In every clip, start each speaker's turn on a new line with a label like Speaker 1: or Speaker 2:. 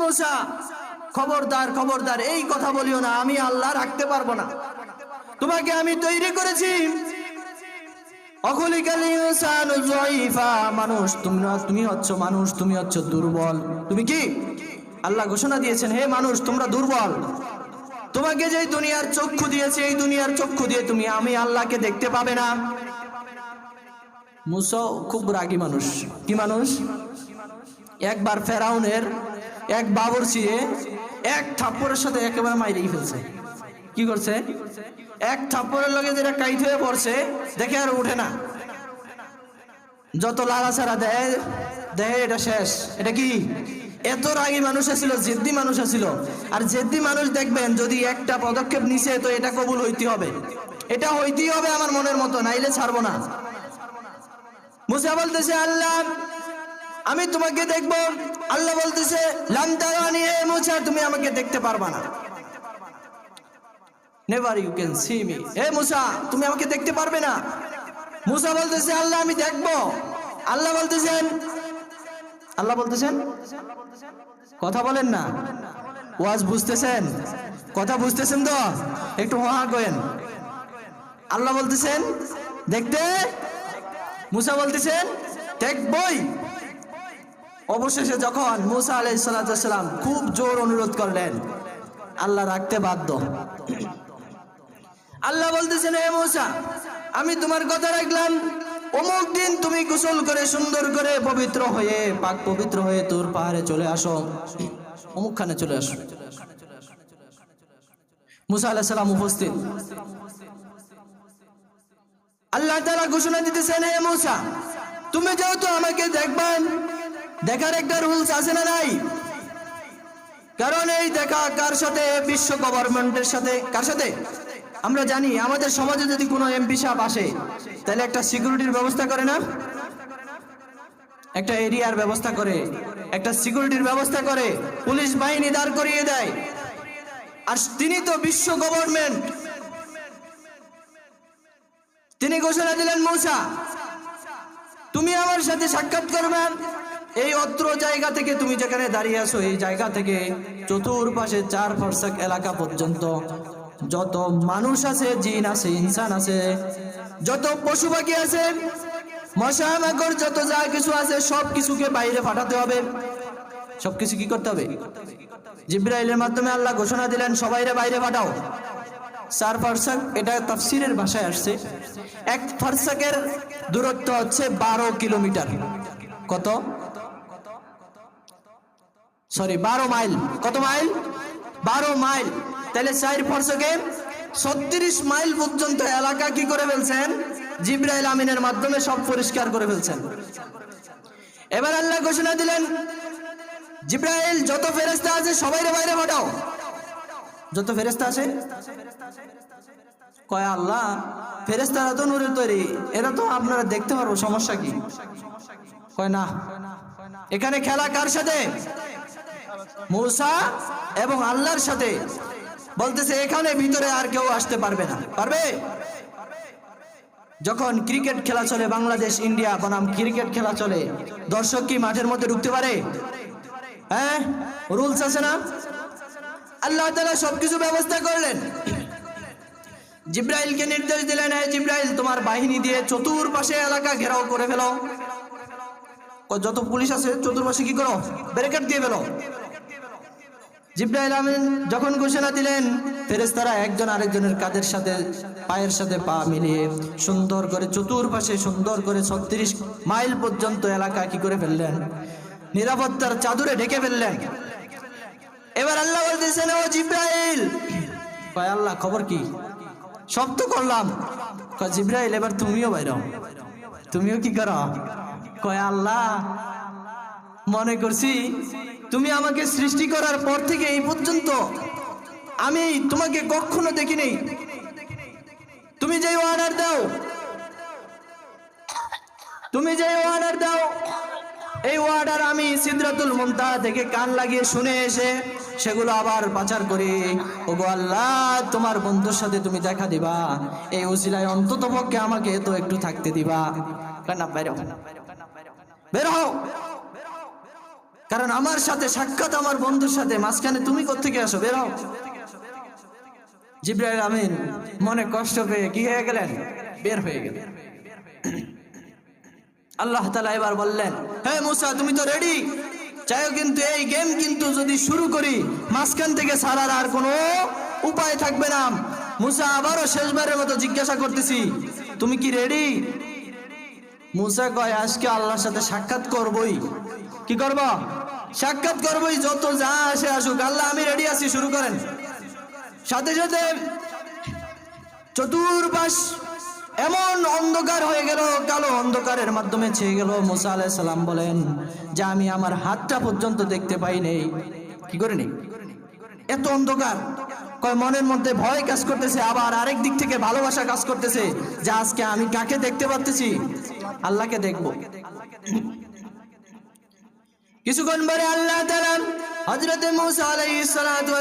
Speaker 1: মোসা। খবরদার খবরদার, এই কথা বলিও না, আমি আল্লাহ রাখতে পারব না। তোমাকে আমি তৈরি করেছি। মানুষ, তুমি তুমি হচ্ছ মানুষ, তুমি হচ্ছ দুর্বল। তুমি কি? আল্লাহ ঘোষণা দিয়েছেন, হে মানুষ, তোমরা দুর্বল। তোমাকে যে দুনিয়ার চক্ষু দিয়েছে, এই দুনিয়ার চক্ষু দিয়ে তুমি, আমি আল্লাহকে দেখতে পাবে না। মুসো খুব রাগি মানুষ। কি মানুষ? একবার ফেরাউনের এক বাবরচিরে এক থাপ্পরের সাথে একেবারে মাইরেই ফেলছে। কি করছে? এক থাপ্পরের লগে যেটা কাইট হয়ে পড়ছে, দেখে আর উঠে না। যত লালাছাড়া দেয় দেহে এটা শেষ। এটা কি? এত রাগী মানুষ আসিল জেদ্দি মানুষ আসিল আর জেদ্দি মানুষ দেখবেন, যদি একটা পদক্ষেপ নিছে, তো এটা কবুল হইতে হবে। এটা হইতেই হবে আমার মনের মতো, নাইলে ছাড়বো না। মুসা বলতেছে, আল্লাহ আমি তোমাকে দেখব। আল্লাহ বলতেছে তুমি আমাকে দেখতে পারবা না। Never you can see me হে মুসা তুমি আমাকে দেখতে পারবে না। মুসা বলতেছে, আল্লাহ, আমি দেখব। আল্লাহ বলতেছেন আল্লাহ বলতেছেন, কথা বলেন না। ওয়াজ বুঝতেছেন? কথা বুঝতেছেন তো? একটু হা করেন। আল্লাহ বলতেছেন, দেখতে? মুসা বলতেছেন, দেখবই। অবশেষে যখন মুসা আলাই সালাম খুব জোর অনুরোধ করলেন, আল্লাহ রাখতে বাধ্য। আল্লাহ বলতেছেন হে মুসা, আমি তোমার কথা রাখলাম। অমুক দিন তুমি গোসল করে সুন্দর করে পবিত্র হয়ে, পাক পবিত্র হয়ে তোর পাহাড়ে চলে আসো। অমুকখানে চলে আসো। মুসা আলাহ সালাম উপস্থিত। আল্লাহ তারা ঘোষণা দিতেছেন হে মুসা, তুমি যেহেতু আমাকে দেখ দেখার একটা রুলস আছে না নাই? কারণ এই দেখা কার সাথে? বিশ্ব গভর্নমেন্টের সাথে। কার সাথে? আমরা জানি, আমাদের সমাজে যদি কোনো এমপি সাহেব আসে, তাহলে একটা সিকিউরিটির ব্যবস্থা করে না? একটা এরিয়ার ব্যবস্থা করে, একটা সিকিউরিটির ব্যবস্থা করে, পুলিশ বাহিনী দাঁড় করিয়ে দেয়। আর তিনি তো বিশ্ব গভর্নমেন্ট তিনি ঘোষণা দিলেন, মৌসা, তুমি আমার সাথে সাক্ষাৎ করবেন এই অত্র জায়গা থেকে তুমি যেখানে দাঁড়িয়ে আছো, এই জায়গা থেকে চতুর্পাশে চার ফার্সাক এলাকা পর্যন্ত যত মানুষ আছে, জিন আছে, ইনসান আছে, যত পশু পাখি আছে মশা মাকড় যত যা কিছু আছে সব কিছুকে বাইরে পাঠাতে হবে। সব কিছু কি করতে হবে? জিব্রাইলের মাধ্যমে আল্লাহ ঘোষণা দিলেন, সবাইরে বাইরে পাঠাও। চার ফার্সাক এটা তফসিরের ভাষায় আসছে। এক ফার্সাকের দূরত্ব হচ্ছে বারো কিলোমিটার। কত? সরি বারো মাইল। কত মাইল? বারো মাইল। তাহলে চার ফর্সকে ছত্রিশ মাইল পর্যন্ত এলাকা কি করে ফেলছেন? জিব্রাইল আমিনের মাধ্যমে সব পরিষ্কার করে ফেলছেন। এবার আল্লাহ ঘোষণা দিলেন, জিব্রাইল, যত ফেরেস্তা আছে সবাইরে বাইরে পাঠাও। যত ফেরেস্তা আছে? কয় আল্লাহ ফেরেস্তারা তো নুরের তৈরি, এরা তো আপনারা দেখতে পারব, সমস্যা কি? কয় না? এখানে খেলা কার সাথে? মূসা এবং আল্লাহর সাথে বলতেছে, এখানে ভিতরে আর কেউ আসতে পারবে না। পারবে? যখন ক্রিকেট খেলা চলে, বাংলাদেশ, ইন্ডিয়া, বনাম, ক্রিকেট খেলা চলে, দর্শক কি মাঝের মধ্যে ঢুকতে পারে? হ্যাঁ? রুলস আছে না? আল্লাহ তালা সবকিছু ব্যবস্থা করলেন। জিব্রাইলকে নির্দেশ দিলেন হ্যাঁ জিব্রাইল, তোমার বাহিনী দিয়ে চতুর্পাশে এলাকা ঘেরাও করে ফেলো। যত পুলিশ আছে, চতুর্পাশে কি করো? ব্যারিকেড দিয়ে ফেলো। জিব্রাইল আমিন যখন ঘোষণা দিলেন ফেরেস্তারা একজন আরেকজনের কাদের সাথে, পায়ের সাথে পা মিলিয়ে সুন্দর করে চতুর্পাশে সুন্দর করে ছত্রিশ মাইল পর্যন্ত এলাকা কি করে ফেললেন? নিরাপত্তার চাদরে ঢেকে ফেললেন। এবার আল্লাহ বলতেছেন, ও জিব্রাইল! কয়, আল্লাহ, খবর কি? সব তো করলাম। কয়, জিব্রাইল, এবার তুমিও বাইর। তুমিও কি করো? কয়, আল্লাহ মনে করছি, তুমি আমাকে সৃষ্টি করার পর থেকে এই পর্যন্ত আমি তোমাকে কখনো দেখিনি। তুমি যে অর্ডার দাও, তুমি যে অর্ডার দাও, এই অর্ডার আমি সিদ্ধাতুল মমতা থেকে কান লাগিয়ে শুনে এসে সেগুলো আবার পাচার করে। ও আল্লাহ, তোমার বন্ধুর সাথে তুমি দেখা দিবা। এই উসিলায় অন্তত পক্ষে আমাকে তো একটু থাকতে দিবা। কান্না বের হও। কারণ আমার সাথে সাক্ষাৎ আমার বন্ধুর সাথে, মাঝখানে তুমি কোথেকে আসো? বেরাও জিব্রাইল আমিন, মনে কষ্ট পেয়ে কি হয়ে গেলেন? বের হয়ে গেলেন। আল্লাহ তালা এবার বললেন, হে মুসা, তুমি তো রেডি চাইও কিন্তু এই গেম কিন্তু যদি শুরু করি, মাঝখান থেকে ছাড়ার আর কোনো উপায় থাকবে না। মুসা, আবারও শেষবারের মতো জিজ্ঞাসা করতেছি, তুমি কি রেডি মুসা কয়, আজকে আল্লাহর সাথে সাক্ষাৎ করবই। কি করব? সাক্ষাৎ করবই, যত যা আসে আসুক। আল্লাহ, আমি রেডি আছি, শুরু করেন। সাথে সাথে চতুর্পাশ এমন অন্ধকার হয়ে গেল, কালো অন্ধকারের মাধ্যমে ছেয়ে গেল। মুসা আলাইহিস সালাম বলেন, যে আমি আমার হাতটা পর্যন্ত দেখতে পাই নেই। কি করে নেই এত অন্ধকার। কয়, মনের মধ্যে ভয় কাজ করতেছে, আবার আরেক দিক থেকে ভালোবাসা কাজ করতেছে, যে আজকে আমি কাকে দেখতে পাচ্তেছি আল্লাহকে দেখব। কিছুক্ষণ পরে আল্লাহ তাআলা হযরত মুসা আলাইহিস সালাতু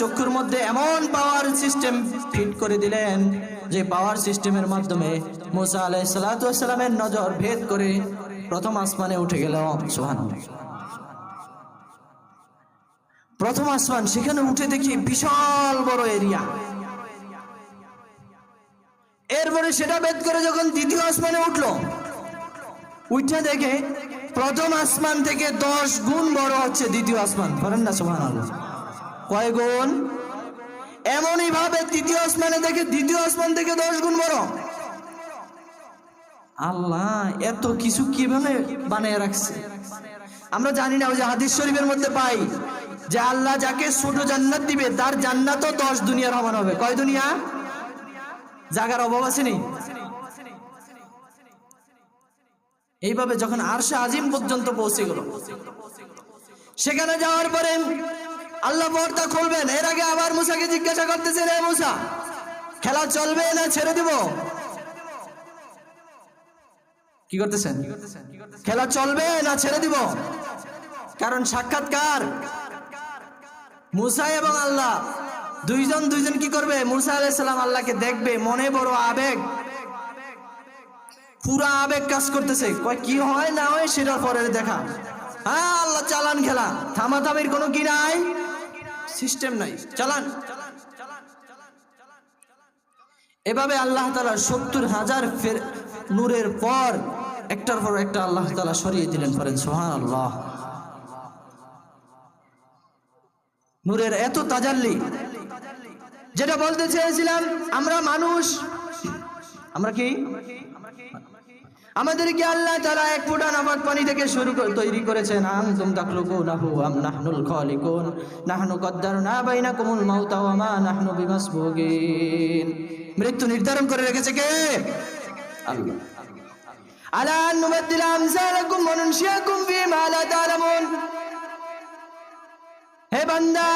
Speaker 1: চক্ষুর মধ্যে এমন পাওয়ার সিস্টেম ফিট করে দিলেন যে পাওয়ার সিস্টেমের মাধ্যমে মুসা আলাইহিস সালাতু ওয়াস সালামের নজর ভেদ করে প্রথম আসমানে উঠে গেল। সুবহানাল্লাহ। প্রথম আসমান, সেখানে উঠে দেখি বিশাল বড় এরিয়া এরপরে সেটা ভেদ করে যখন দ্বিতীয় আসমানে উঠল, উঠে দেখে প্রথম আসমান থেকে দশ গুণ বড় হচ্ছে দ্বিতীয় আসমান। করেন না সোহান কয় গুণ? এমনই ভাবে তৃতীয় আসমানে দেখে দ্বিতীয় আসমান থেকে দশ গুণ বড়। আল্লাহ, এত কিছু কীভাবে বানিয়ে রাখছে? আমরা জানি না, ওই যে হাদিস শরীফের মধ্যে পাই যে আল্লাহ যাকে ছোট জান্নাত দিবে, তার জান্নাতও দশ দুনিয়ার সমান হবে। কয় দুনিয়া? জাগার অভাব আছে নেই এইভাবে যখন আরশে আজিম পর্যন্ত পৌঁছে গেল, সেখানে যাওয়ার পরে আল্লাহ পর্দা খুলবেন। এর আগে আবার মুসাকে জিজ্ঞাসা করতেছে রে মুসা, খেলা চলবে না ছেড়ে দিব? কি করতেছেন? খেলা চলবে না ছেড়ে দিব। কারণ সাক্ষাৎকার মুসা এবং আল্লাহ, দুইজন দুইজন কি করবে? মুসা আলাইসালাম আল্লাহকে দেখবে, মনে বড় আবেগ। পুরা আবেগ কাজ করতেছে। কয়, কি হয় না হয় সেটার পরে দেখা। হ্যাঁ আল্লাহ চালান খেলা। থামাথামির কোনো কি নাই? সিস্টেম নাই। চালান। এভাবে আল্লাহ তালা সত্তর হাজার ফের নূরের পর একটার পর একটা আল্লাহ তালা সরিয়ে দিলেন পরেন সোহান আল্লাহ নূরের এত তাজাল্লি। যেটা বলতে চেয়েছিলাম, আমরা মানুষ। আমরা কি? আমাদেরকে আল্লাহ তারা এক ফুটা নামাক পানি থেকে শুরু করে তৈরি করেছেন। আনতুম তাখলুকুনাহু আম নাহনুল খালিকুন। নাহনু কদ্দারনা বাইনাকুমুল মাউতা ওয়া মা নাহনু বিমাসবুগিন। মৃত্যু নির্ধারণ করে রেখেছে কে? আল্লাহ। আলা নুবাদদিল আমসালাকুম ওয়া নুনশিয়াকুম ফীমা লা তা'লামুন। হে বান্দা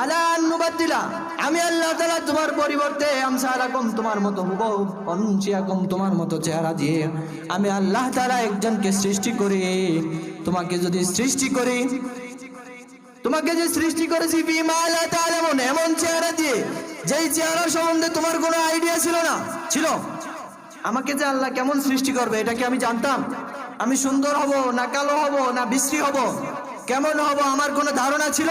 Speaker 1: আলা নুবাদদিলা আমি আল্লাহ তাআলা তোমার পরিবর্তে আমসালাকুম তোমার মতো হুবহু অনশিয়াকুম তোমার মতো চেহারা দিয়ে আমি আল্লাহ তাআলা একজনকে সৃষ্টি করি। তোমাকে যদি সৃষ্টি করি, তোমাকে যে সৃষ্টি করেছি ফীমা লা তা'লামুন এমন চেহারা দিয়ে, যেই চেহারা সম্বন্ধে তোমার কোনো আইডিয়া ছিল না, ছিল। আমাকে যে আল্লাহ কেমন সৃষ্টি করবে, এটা কি আমি জানতাম? আমি সুন্দর হব না কালো হব না বিশ্রী হব? কেমন হব আমার কোনো ধারণা ছিল?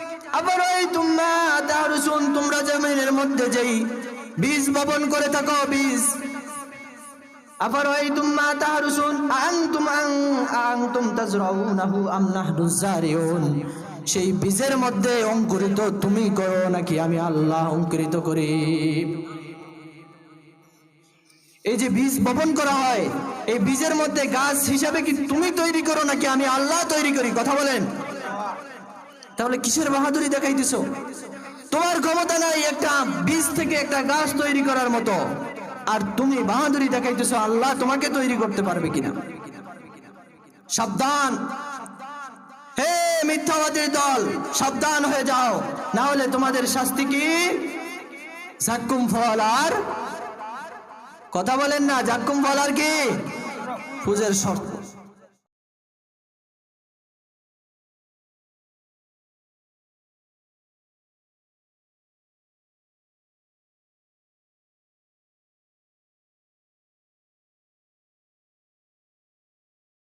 Speaker 1: আবার ওই তোমরা তাহরুসুন তোমরা জমিনের মধ্যে যেই বীজ বপন করে থাকো, বীজ। আবার ওই তোমরা তাহরুসুন আনতুম আং তুম আনতুম তাজরাউনাহু আম নাহনু জারিউন। সেই বীজের মধ্যে অঙ্কুরিত তুমি করো নাকি আমি আল্লাহ অঙ্কুরিত করি। এই যে বীজ বপন করা হয়, এই বীজের মধ্যে গাছ হিসাবে কি তুমি তৈরি করো নাকি আমি আল্লাহ তৈরি করি? কথা বলেন। তাহলে কিসের বাহাদুরি দেখাইতেছো? তোমার ক্ষমতা নাই একটা বীজ থেকে একটা গাছ তৈরি করার মতো। আর তুমি বাহাদুরি দেখাইতেছো, আল্লাহ তোমাকে তৈরি করতে পারবে কিনা? সাবধান। হে মিথ্যাবাদীর দল, সাবধান হয়ে যাও। না হলে তোমাদের শাস্তি কি? জাক্কুম ফল আর? কথা বলেন না জাক্কুম ফল আর কি? পূজের শর্ত।